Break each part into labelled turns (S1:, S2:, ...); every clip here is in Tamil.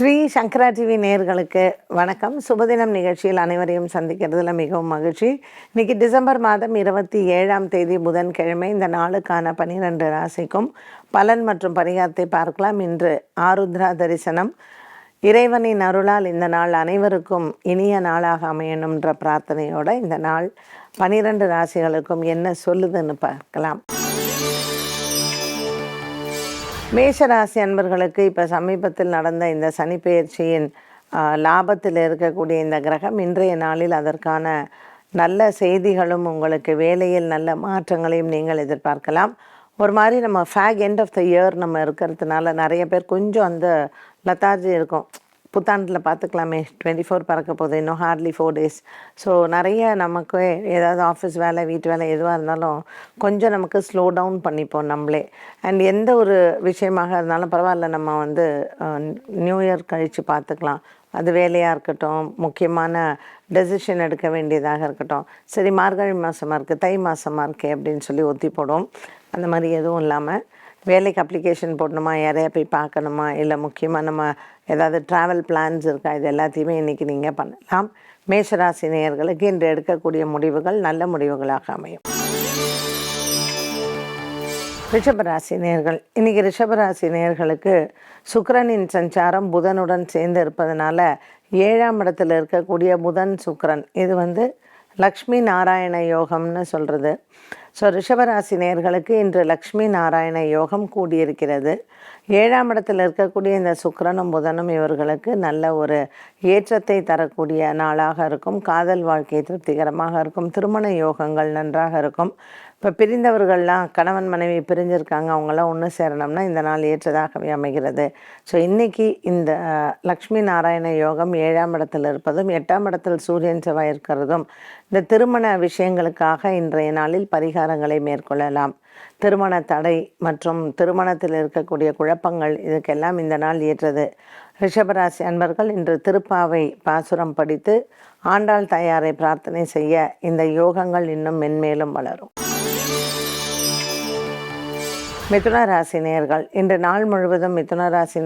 S1: ஸ்ரீ சங்கரா டிவி நேயர்களுக்கு வணக்கம். சுபதினம் நிகழ்ச்சியில் அனைவரையும் சந்திக்கிறதுல மிகவும் மகிழ்ச்சி. இன்னைக்கு டிசம்பர் மாதம் இருபத்தி ஏழாம் தேதி புதன்கிழமை. இந்த நாளுக்கான பனிரெண்டு ராசிக்கும் பலன் மற்றும் பரிகாரத்தை பார்க்கலாம். இன்று ஆருத்ரா தரிசனம். இறைவனின் அருளால் இந்த நாள் அனைவருக்கும் இனிய நாளாக அமையணுன்ற பிரார்த்தனையோட இந்த நாள் பனிரெண்டு ராசிகளுக்கும் என்ன சொல்லுதுன்னு பார்க்கலாம். மேஷராசி அன்பர்களுக்கு இப்போ சமீபத்தில் நடந்த இந்த சனிப்பெயர்ச்சியின் லாபத்தில் இருக்கக்கூடிய இந்த கிரகம் இன்றைய நாளில் அதற்கான நல்ல செய்திகளும் உங்களுக்கு வேலையில் நல்ல மாற்றங்களையும் நீங்கள் எதிர்பார்க்கலாம். ஒரு மாதிரி நம்ம fag end of the year நம்ம இருக்கிறதுனால நிறைய பேர் கொஞ்சம் அந்த லத்தார்ஜி இருக்கும். புத்தாண்டில் பார்த்துக்கலாமே டுவெண்ட்டி ஃபோர் பறக்க போகுது. இன்னும் ஹார்ட்லி ஃபோர் டேஸ் ஸோ நிறைய நமக்கு ஏதாவது ஆஃபீஸ் வேலை வீட்டு வேலை எதுவாக இருந்தாலும் கொஞ்சம் நமக்கு ஸ்லோ டவுன் பண்ணிப்போம் நம்மளே. அண்ட் எந்த ஒரு விஷயமாக இருந்தாலும் பரவாயில்ல நம்ம வந்து நியூ இயர் கழித்து பார்த்துக்கலாம் அது வேலையாக இருக்கட்டும் முக்கியமான டெசிஷன் எடுக்க வேண்டியதாக இருக்கட்டும். சரி மார்கழி மாதமாக இருக்குது தை மாதமாக இருக்கே அப்படின்னு சொல்லி ஒத்தி போடும். அந்த மாதிரி எதுவும் இல்லாமல் வேலைக்கு அப்ளிகேஷன் போடணுமா? யாரையா போய் பார்க்கணுமா? இல்லை முக்கியமாக நம்ம ஏதாவது ட்ராவல் பிளான்ஸ் இருக்கா? இது எல்லாத்தையுமே இன்றைக்கி நீங்கள் பண்ணலாம். மேஷராசி நேயர்களுக்கு இன்று எடுக்கக்கூடிய முடிவுகள் நல்ல முடிவுகளாக அமையும். ரிஷபராசி நேர்கள் இன்றைக்கி ரிஷபராசி நேர்களுக்கு சுக்கரனின் சஞ்சாரம் புதனுடன் சேர்ந்து இருப்பதனால ஏழாம் இடத்தில் இருக்கக்கூடிய புதன் சுக்கரன் இது வந்து லக்ஷ்மி நாராயண யோகம்னு சொல்கிறது ஸோ ரிஷபராசி நேர்களுக்கு இன்று லக்ஷ்மி நாராயண யோகம் கூடியிருக்கிறது. ஏழாம் இடத்தில் இருக்கக்கூடிய இந்த சுக்கரனும் புதனும் இவர்களுக்கு நல்ல ஒரு ஏற்றத்தை தரக்கூடிய நாளாக இருக்கும். காதல் வாழ்க்கை திருப்திகரமாக இருக்கும். திருமண யோகங்கள் நன்றாக இருக்கும். இப்போ பிரிந்தவர்கள்லாம் கணவன் மனைவி பிரிஞ்சிருக்காங்க அவங்களாம் ஒன்று சேரணும்னா இந்த நாள் ஏற்றதாகவே அமைகிறது. ஸோ இன்றைக்கி இந்த லக்ஷ்மி நாராயண யோகம் ஏழாம் இடத்தில் இருப்பதும் எட்டாம் இடத்தில் சூரியன் செவ்வாய் இருக்கிறதும் இந்த திருமண விஷயங்களுக்காக இன்றைய நாளில் பரிகாரங்களை மேற்கொள்ளலாம். திருமண தடை மற்றும் திருமணத்தில் இருக்கக்கூடிய குழப்பங்கள் இதுக்கெல்லாம் இந்த நாள் ஏற்றது. ரிஷபராசி அன்பர்கள் இன்று திருப்பாவை பாசுரம் படித்து ஆண்டாள் தாயாரை பிரார்த்தனை செய்ய இந்த யோகங்கள் இன்னும் மென்மேலும் வளரும். மிதுன ராசி நேயர்கள் இன்று நாள் முழுவதும் மிதுன ராசி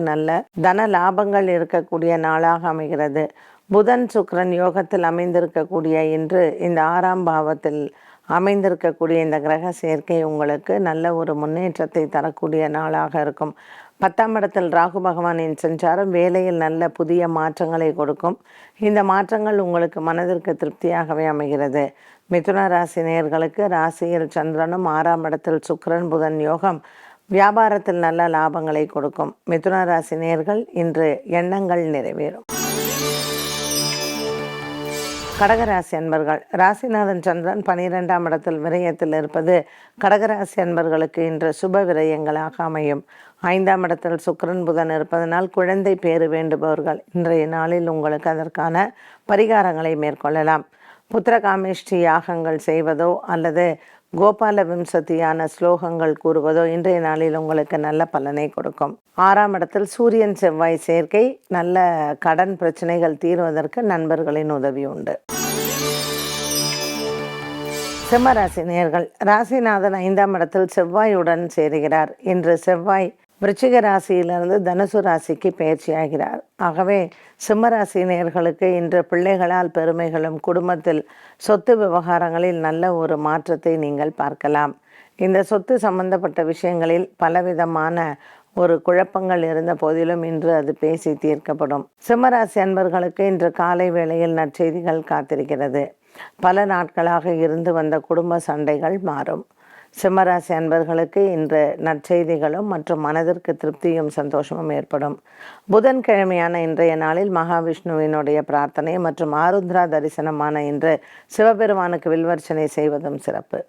S1: நல்ல தன லாபங்கள் இருக்கக்கூடிய நாளாக அமைகிறது. புதன் சுக்ரன் யோகத்தில் அமைந்திருக்கக்கூடிய இன்று இந்த ஆறாம் பாவத்தில் அமைந்திருக்கக்கூடிய இந்த கிரக சேர்க்கை உங்களுக்கு நல்ல ஒரு முன்னேற்றத்தை தரக்கூடிய நாளாக இருக்கும். பத்தாம் இடத்தில் ராகு பகவானின் சஞ்சாரம் வேலையில் நல்ல புதிய மாற்றங்களை கொடுக்கும். இந்த மாற்றங்கள் உங்களுக்கு மனதிற்கு திருப்தியாகவே அமைகிறது. மிதுன ராசி நேயர்களுக்கு ராசியில் சந்திரனும் ஆறாம் இடத்தில் சுக்கரன் புதன் யோகம் வியாபாரத்தில் நல்ல லாபங்களை கொடுக்கும். மிதுன ராசி நேயர்கள் இன்று எண்ணங்கள் நிறைவேறும். கடகராசி அன்பர்கள். ராசிநாதன் சந்திரன் பனிரெண்டாம் இடத்தில் விரயத்தில் இருப்பது கடகராசி அன்பர்களுக்கு இன்று சுப விரயங்களாக அமையும். ஐந்தாம் இடத்தில் சுக்கரன் புதன் இருப்பதனால் குழந்தை பேறு வேண்டுபவர்கள் இன்றைய நாளில் உங்களுக்கு அதற்கான பரிகாரங்களை மேற்கொள்ளலாம். புத்திரகாமேஷ்டி யாகங்கள் செய்வதோ அல்லது கோபால விம்சதியான ஸ்லோகங்கள் கூறுவதோ இன்றைய நாளில் உங்களுக்கு நல்ல பலனை கொடுக்கும். ஆறாம் இடத்தில் சூரியன் செவ்வாய் சேர்க்கை நல்ல கடன் பிரச்சனைகள் தீர்வதற்கு நண்பர்களின் உதவி உண்டு. சிம்மராசி நேர்கள் ராசிநாதன் ஐந்தாம் இடத்தில் செவ்வாயுடன் சேருகிறார். இன்று செவ்வாய் விருச்சிக ராசியிலிருந்து தனுசு ராசிக்கு பயிற்சியாகிறார் ஆகவே சிம்மராசி நேர்களுக்கு இன்று பிள்ளைகளால் பெருமைகளும் குடும்பத்தில் சொத்து விவகாரங்களில் நல்ல ஒரு மாற்றத்தை நீங்கள் பார்க்கலாம். இந்த சொத்து சம்பந்தப்பட்ட விஷயங்களில் பலவிதமான ஒரு குழப்பங்கள் இருந்த போதிலும் இன்று அது பேசி தீர்க்கப்படும். சிம்மராசி அன்பர்களுக்கு இன்று காலை வேளையில் நற்செய்திகள் காத்திருக்கிறது. பல நாட்களாக இருந்து வந்த குடும்ப சண்டைகள் மாறும். சிம்மராசி அன்பர்களுக்கு இன்று நற்செய்திகளும் மற்றும் மனதிற்கு திருப்தியும் சந்தோஷமும் ஏற்படும். புதன்கிழமையான இன்றைய நாளில் மகாவிஷ்ணுவினுடைய பிரார்த்தனை மற்றும் ஆருத்ரா தரிசனமான இன்று சிவபெருமானுக்கு வில்வர்ச்சனை செய்வதும் சிறப்பு.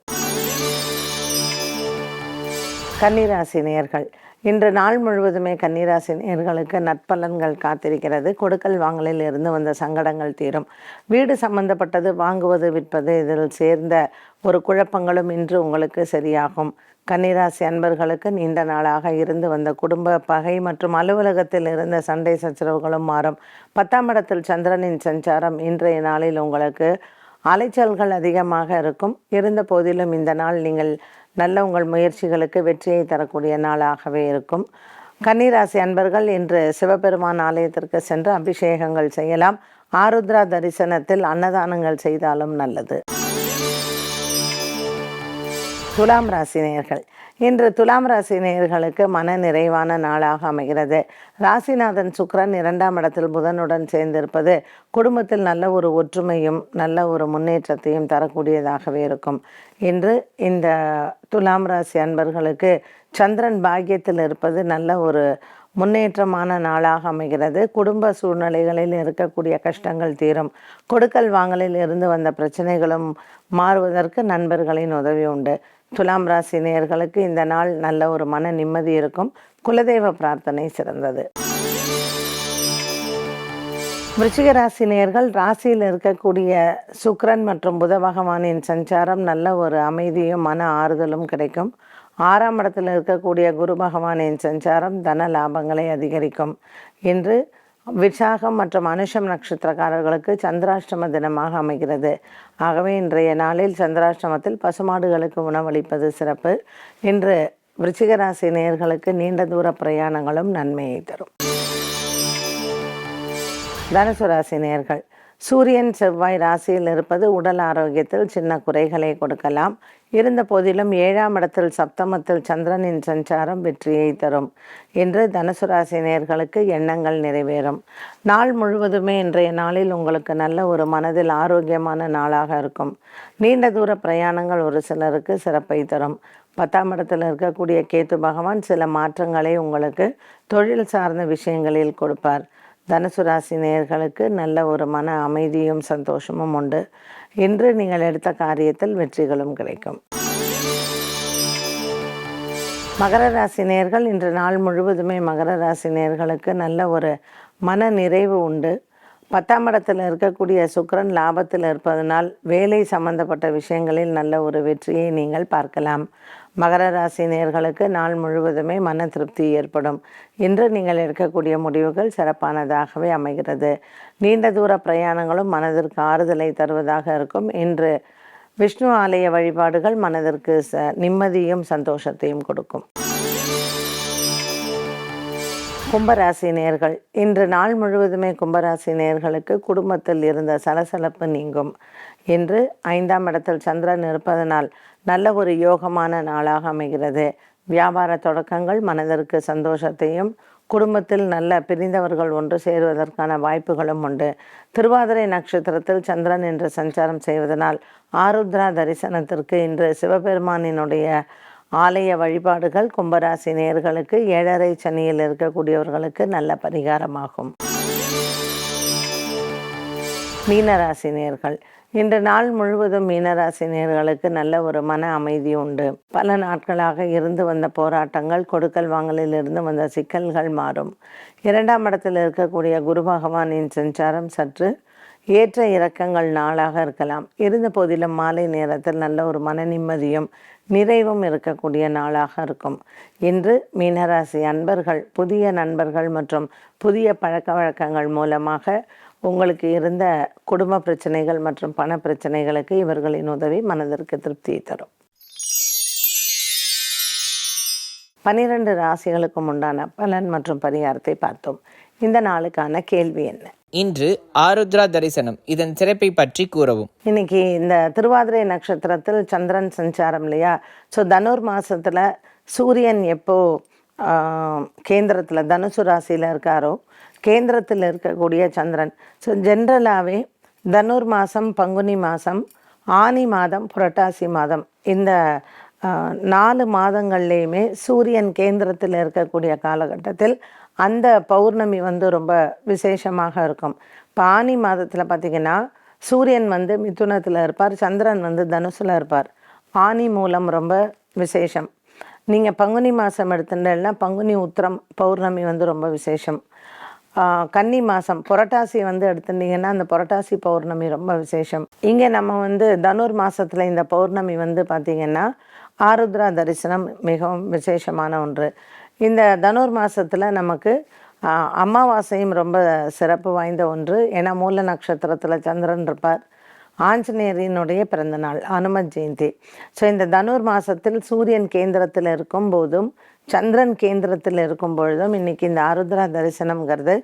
S1: கன்னிராசி நேயர்கள் இன்று நாள் முழுவதுமே கன்னிராசி நேர்களுக்கு நற்பலன்கள் காத்திருக்கிறது. கொடுக்கல் வாங்கலில் இருந்து வந்த சங்கடங்கள் தீரும். வீடு சம்பந்தப்பட்டது வாங்குவது விற்பது இதில் சேர்ந்த ஒரு குழப்பங்களும் இன்று உங்களுக்கு சரியாகும். கன்னிராசி அன்பர்களுக்கு நீண்ட நாளாக இருந்து வந்த குடும்ப பகை மற்றும் அலுவலகத்தில் இருந்த சண்டை சச்சரவுகளும் மாறும். பத்தாம் இடத்தில் சந்திரனின் சஞ்சாரம் இன்றைய நாளில் உங்களுக்கு அலைச்சல்கள் அதிகமாக இருக்கும். இருந்த போதிலும் இந்த நாள் நீங்கள் நல்ல உங்கள் முயற்சிகளுக்கு வெற்றியை தரக்கூடிய நாளாகவே இருக்கும். கன்னிராசி அன்பர்கள் இன்று சிவபெருமான் ஆலயத்திற்கு சென்று அபிஷேகங்கள் செய்யலாம். ஆருத்ரா தரிசனத்தில் அன்னதானங்கள் செய்தாலும் நல்லது. துலாம் ராசி நேயர்கள். இன்று துலாம் ராசி நேயர்களுக்கு மன நிறைவான நாளாக அமைகிறது. ராசிநாதன் சுக்ரன் இரண்டாம் இடத்தில் புதனுடன் சேர்ந்திருப்பது குடும்பத்தில் நல்ல ஒரு ஒற்றுமையும் நல்ல ஒரு முன்னேற்றத்தையும் தரக்கூடியதாகவே இருக்கும். இன்று இந்த துலாம் ராசி அன்பர்களுக்கு சந்திரன் பாக்கியத்தில் இருப்பது நல்ல ஒரு முன்னேற்றமான நாளாக அமைகிறது. குடும்ப சூழ்நிலைகளில் இருக்கக்கூடிய கஷ்டங்கள் தீரும். கொடுக்கல் வாங்கலில் இருந்து வந்த பிரச்சனைகளும் மாறுவதற்கு நண்பர்களின் உதவி உண்டு. துலாம் ராசி நேயர்களுக்கு இந்த நாள் நல்ல ஒரு மன நிம்மதி இருக்கும். குலதெய்வ பிரார்த்தனை சிறந்தது. விருச்சிக ராசி நேயர்கள் ராசியில் இருக்கக்கூடிய சுக்ரன் மற்றும் புத பகவானின் சஞ்சாரம் நல்ல ஒரு அமைதியும் மன ஆறுதலும் கிடைக்கும். ஆறாம் இடத்தில் இருக்கக்கூடிய குரு பகவானின் சஞ்சாரம் தன லாபங்களை அதிகரிக்கும். இன்று விசாகம் மற்றும் அனுஷம் நட்சத்திரக்காரர்களுக்கு சந்திராஷ்டம தினமாக அமைகிறது. ஆகவே இன்றைய நாளில் சந்திராஷ்டமத்தில் பசுமாடுகளுக்கு உணவளிப்பது சிறப்பு. இன்று விருச்சிகராசி நேயர்களுக்கு நீண்ட தூர பிரயாணங்களும் நன்மையை தரும். தனுசு ராசி நேயர்கள் சூரியன் செவ்வாய் ராசியில் இருப்பது உடல் ஆரோக்கியத்தில் சின்ன குறைகளை கொடுக்கலாம். இருந்த போதிலும் ஏழாம் இடத்தில் சப்தமத்தில் சந்திரனின் சஞ்சாரம் வெற்றியை தரும். இன்று தனுசு ராசி நேர்களுக்கு எண்ணங்கள் நிறைவேறும். நாள் முழுவதுமே இன்றைய நாளில் உங்களுக்கு நல்ல ஒரு மனதில் ஆரோக்கியமான நாளாக இருக்கும். நீண்ட தூர பிரயாணங்கள் ஒரு சிலருக்கு சிறப்பை தரும். பத்தாம் இடத்தில் இருக்கக்கூடிய கேத்து பகவான் சில மாற்றங்களை உங்களுக்கு தொழில் சார்ந்த விஷயங்களில் கொடுப்பார். தனுசு ராசி நேயர்களுக்கு நல்ல ஒரு மன அமைதியும் சந்தோஷமும் உண்டு. இன்று நீங்கள் எடுத்த காரியத்தில் வெற்றிகளும் கிடைக்கும். மகர ராசி நேர்கள் இன்று நாள் முழுவதுமே மகர ராசி நேயர்களுக்கு நல்ல ஒரு மன நிறைவு உண்டு. பத்தாம் இடத்தில் இருக்கக்கூடிய சுக்கரன் லாபத்தில் இருப்பதனால் வேலை சம்பந்தப்பட்ட விஷயங்களில் நல்ல ஒரு வெற்றியை நீங்கள் பார்க்கலாம். மகர ராசி நேர்களுக்கு நாள் முழுவதுமே மன திருப்தி ஏற்படும். இன்று நீங்கள் எடுக்கக்கூடிய முடிவுகள் சிறப்பானதாகவே அமைகிறது. நீண்ட தூர பிரயாணங்களும் மனதிற்கு ஆறுதலை தருவதாக இருக்கும். இன்று விஷ்ணு ஆலய வழிபாடுகள் மனதிற்கு ச நிம்மதியும் சந்தோஷத்தையும் கொடுக்கும். கும்பராசி நேர்கள். இன்று நாள் முழுவதுமே கும்பராசி நேர்களுக்கு குடும்பத்தில் இருந்த சலசலப்பு நீங்கும். இன்று ஐந்தாம் இடத்தில் சந்திரன் இருப்பதனால் நல்ல ஒரு யோகமான நாளாக அமைகிறது. வியாபார தொடக்கங்கள் மனதிற்கு சந்தோஷத்தையும் குடும்பத்தில் நல்ல பிரிந்தவர்கள் ஒன்று சேருவதற்கான வாய்ப்புகளும் உண்டு. திருவாதிரை நட்சத்திரத்தில் சந்திரன் என்று சஞ்சாரம் செய்வதனால் ஆருத்ரா தரிசனத்திற்கு இன்று சிவபெருமானினுடைய ஆலய வழிபாடுகள் கும்பராசி நேர்களுக்கு ஏழரை சனியில் இருக்கக்கூடியவர்களுக்கு நல்ல பரிகாரமாகும். மீனராசி நேர்கள் இன்று நாள் முழுவதும் மீனராசி நேர்களுக்கு நல்ல ஒரு மன அமைதி உண்டு. பல நாட்களாக இருந்து வந்த போராட்டங்கள் கொடுக்கல் வாங்கலில் இருந்து வந்த சிக்கல்கள் மாறும். இரண்டாம் இடத்தில் இருக்கக்கூடிய குரு பகவானின் சஞ்சாரம் சற்று ஏற்ற இறக்கங்கள் நாளாக இருக்கலாம். இருந்த போதிலும் மாலை நேரத்தில் நல்ல ஒரு மன நிம்மதியும் நிறைவும் இருக்கக்கூடிய நாளாக இருக்கும். இன்று மீனராசி அன்பர்கள் புதிய நண்பர்கள் மற்றும் புதிய பழக்க வழக்கங்கள் மூலமாக உங்களுக்கு இருந்த குடும்ப பிரச்சனைகள் மற்றும் பண பிரச்சனைகளுக்கு இவர்களின் உதவி மனதிற்கு திருப்தியை தரும். பனிரெண்டு ராசிகளுக்கும் உண்டான பலன் மற்றும் பரிகாரத்தை பார்த்தோம். இந்த நாளுக்கான கேள்வி என்ன?
S2: இன்று ஆருத்ரா தரிசனம். இதன் சிறப்பை பற்றி கூறவும்.
S1: இன்னைக்கு இந்த திருவாதிரை நட்சத்திரத்தில் சந்திரன் சஞ்சாரம் இல்லையா? ஸோ தனுர் மாசத்துல சூரியன் எப்போ கேந்திரத்தில் தனுசு ராசியில் இருக்காரோ கேந்திரத்தில் இருக்கக்கூடிய சந்திரன். ஸோ ஜென்ரலாகவே தனுர் மாதம் பங்குனி மாதம் ஆனி மாதம் புரட்டாசி மாதம். இந்த நாலு மாதங்கள்லேயுமே சூரியன் கேந்திரத்தில் இருக்கக்கூடிய காலகட்டத்தில் அந்த பௌர்ணமி வந்து ரொம்ப விசேஷமாக இருக்கும். இப்போ மாதத்தில் பார்த்திங்கன்னா சூரியன் வந்து மிதுனத்தில் இருப்பார் சந்திரன் வந்து தனுசில் இருப்பார். ஆனி மூலம் ரொம்ப விசேஷம். நீங்கள் பங்குனி மாதம் எடுத்துட்டேன்னா பங்குனி உத்திரம் பௌர்ணமி வந்து ரொம்ப விசேஷம். கன்னி மாதம் புரட்டாசி வந்து எடுத்துட்டிங்கன்னா அந்த புரட்டாசி பௌர்ணமி ரொம்ப விசேஷம். இங்கே நம்ம வந்து தனுர் மாதத்தில் இந்த பௌர்ணமி வந்து பார்த்திங்கன்னா ஆருத்ரா தரிசனம் மிகவும் விசேஷமான ஒன்று. இந்த தனுர் மாதத்தில் நமக்கு அமாவாசையும் ரொம்ப சிறப்பு வாய்ந்த ஒன்று. ஏன்னா மூல நட்சத்திரத்தில் சந்திரன் இருப்பார். ஆஞ்சநேயரினுடைய பிறந்தநாள் அனுமத் ஜெயந்தி. ஸோ இந்த தனுர் மாதத்தில் சூரியன் கேந்திரத்தில் இருக்கும் போதும் சந்திரன் கேந்திரத்தில் இருக்கும் பொழுதும் இன்னைக்கு இந்த ஆருத்ரா தரிசனம்ங்கிறது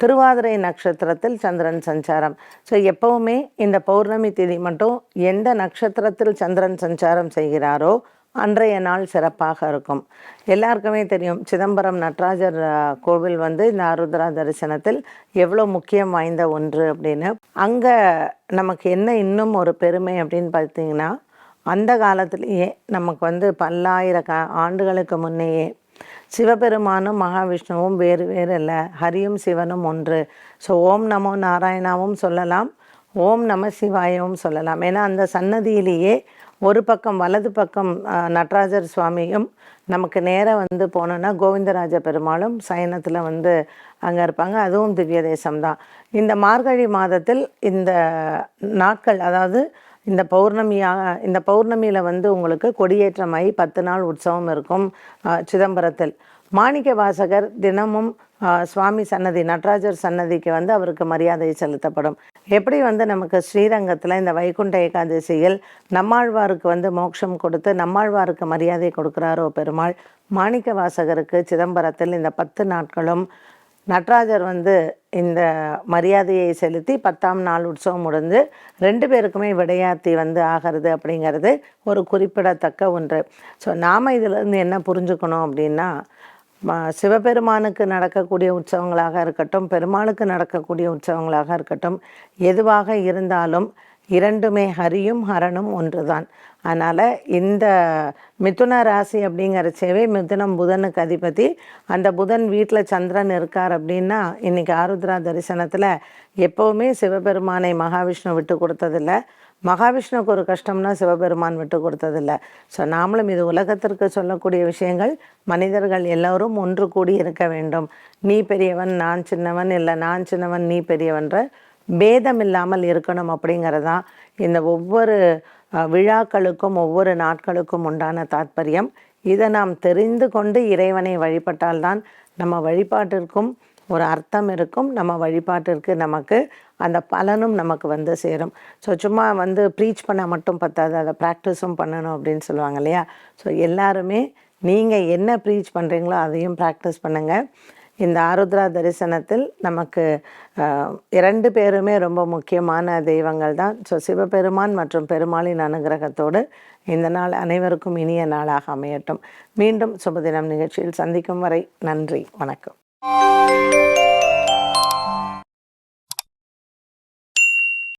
S1: திருவாதிரை நட்சத்திரத்தில் சந்திரன் சஞ்சாரம். ஸோ எப்பவுமே இந்த பௌர்ணமி தேதி மட்டும் எந்த நட்சத்திரத்தில் சந்திரன் சஞ்சாரம் செய்கிறாரோ அன்றைய நாள் சிறப்பாக இருக்கும். எல்லாருக்குமே தெரியும் சிதம்பரம் நடராஜர் கோவில் வந்து இந்த ஆருத்ரா தரிசனத்தில் எவ்வளோ முக்கியம் வாய்ந்த ஒன்று அப்படின்னு. அங்கே நமக்கு என்ன இன்னும் ஒரு பெருமை அப்படின்னு பார்த்தீங்கன்னா அந்த காலத்திலேயே நமக்கு வந்து பல்லாயிரக்க ஆண்டுகளுக்கு முன்னையே சிவபெருமானும் மகாவிஷ்ணுவும் வேறு வேறு இல்லை ஹரியும் சிவனும் ஒன்று. ஸோ ஓம் நமோ நாராயணாவும் சொல்லலாம் ஓம் நம சிவாயவும் சொல்லலாம். ஏன்னா அந்த சன்னதியிலேயே ஒரு பக்கம் வலது பக்கம் நடராஜர் சுவாமியும் நமக்கு நேராக வந்து போனோன்னா கோவிந்தராஜ பெருமாளும் சயனத்தில் வந்து அங்கே இருப்பாங்க. அதுவும் திவ்ய தேசம்தான் இந்த மார்கழி மாதத்தில் இந்த நாட்கள் அதாவது இந்த பௌர்ணமியாக இந்த பௌர்ணமியில் வந்து உங்களுக்கு கொடியேற்றமாகி பத்து நாள் உற்சவம் இருக்கும் சிதம்பரத்தில். மாணிக்க வாசகர் தினமும் சுவாமி சன்னதி நடராஜர் சன்னதிக்கு வந்து அவருக்கு மரியாதை செலுத்தப்படும். எப்படி வந்து நமக்கு ஸ்ரீரங்கத்தில் இந்த வைகுண்ட ஏகாதசியில் நம்மாழ்வாருக்கு வந்து மோட்சம் கொடுத்து நம்மாழ்வாருக்கு மரியாதை கொடுக்குறாரோ பெருமாள் மாணிக்க வாசகருக்கு சிதம்பரத்தில் இந்த பத்து நாட்களும் நடராஜர் வந்து இந்த மரியாதையை செலுத்தி பத்தாம் நாள் உற்சவம் முடிந்து ரெண்டு பேருக்குமே விடையாத்தி வந்து ஆகிறது அப்படிங்கிறது ஒரு குறிப்பிடத்தக்க ஒன்று. ஸோ நாம் இதிலிருந்து என்ன புரிஞ்சுக்கணும் அப்படின்னா சிவபெருமானுக்கு நடக்கக்கூடிய உற்சவங்களாக இருக்கட்டும் பெருமாளுக்கு நடக்கக்கூடிய உற்சவங்களாக இருக்கட்டும் எதுவாக இருந்தாலும் இரண்டுமே ஹரியும் ஹரனும் ஒன்றுதான். அதனால் இந்த மிதுன ராசி அப்படிங்கிறச்சேவே மிதுனம் புதனுக்கு அதிபதி. அந்த புதன் வீட்டில் சந்திரன் இருக்கார் அப்படின்னா இன்றைக்கி ஆருத்ரா தரிசனத்தில் எப்போவுமே சிவபெருமானை மகாவிஷ்ணு விட்டு கொடுத்ததில்ல. மகாவிஷ்ணுவுக்கு ஒரு கஷ்டம்னா சிவபெருமான் விட்டு கொடுத்ததில்ல. ஸோ நாமளும் இது உலகத்திற்கு சொல்லக்கூடிய விஷயங்கள். மனிதர்கள் எல்லோரும் ஒன்று கூடி இருக்க வேண்டும். நீ பெரியவன் நான் சின்னவன் இல்லை நான் சின்னவன் நீ பெரியவன்ற பேதம் இல்லாமல் இருக்கணும் அப்படிங்கிறதான் இந்த ஒவ்வொரு விழாக்களுக்கும் ஒவ்வொரு நாட்களுக்கும் உண்டான தாத்பரியம். இதை நாம் தெரிந்து கொண்டு இறைவனை வழிபட்டால்தான் நம்ம வழிபாட்டிற்கும் ஒரு அர்த்தம் இருக்கும் நம்ம வழிபாட்டிற்கு நமக்கு அந்த பலனும் நமக்கு வந்து சேரும். ஸோ சும்மா வந்து ப்ரீச் பண்ண மட்டும் பத்தாது அதை ப்ராக்டிஸும் பண்ணணும் அப்படின்னு சொல்லுவாங்க இல்லையா? ஸோ எல்லாருமே நீங்கள் என்ன ப்ரீச் பண்ணுறீங்களோ அதையும் ப்ராக்டிஸ் பண்ணுங்கள் இந்த ஆருத்ரா தரிசனத்தில் நமக்கு இரண்டு பேருமே ரொம்ப முக்கியமான தெய்வங்கள் தான். ஸோ சிவபெருமான் மற்றும் பெருமாளின் அனுகிரகத்தோடு இந்த நாள் அனைவருக்கும் இனிய நாளாக அமையட்டும். மீண்டும் சுபதினம் நிகழ்ச்சியில் சந்திக்கும் வரை நன்றி வணக்கம். Música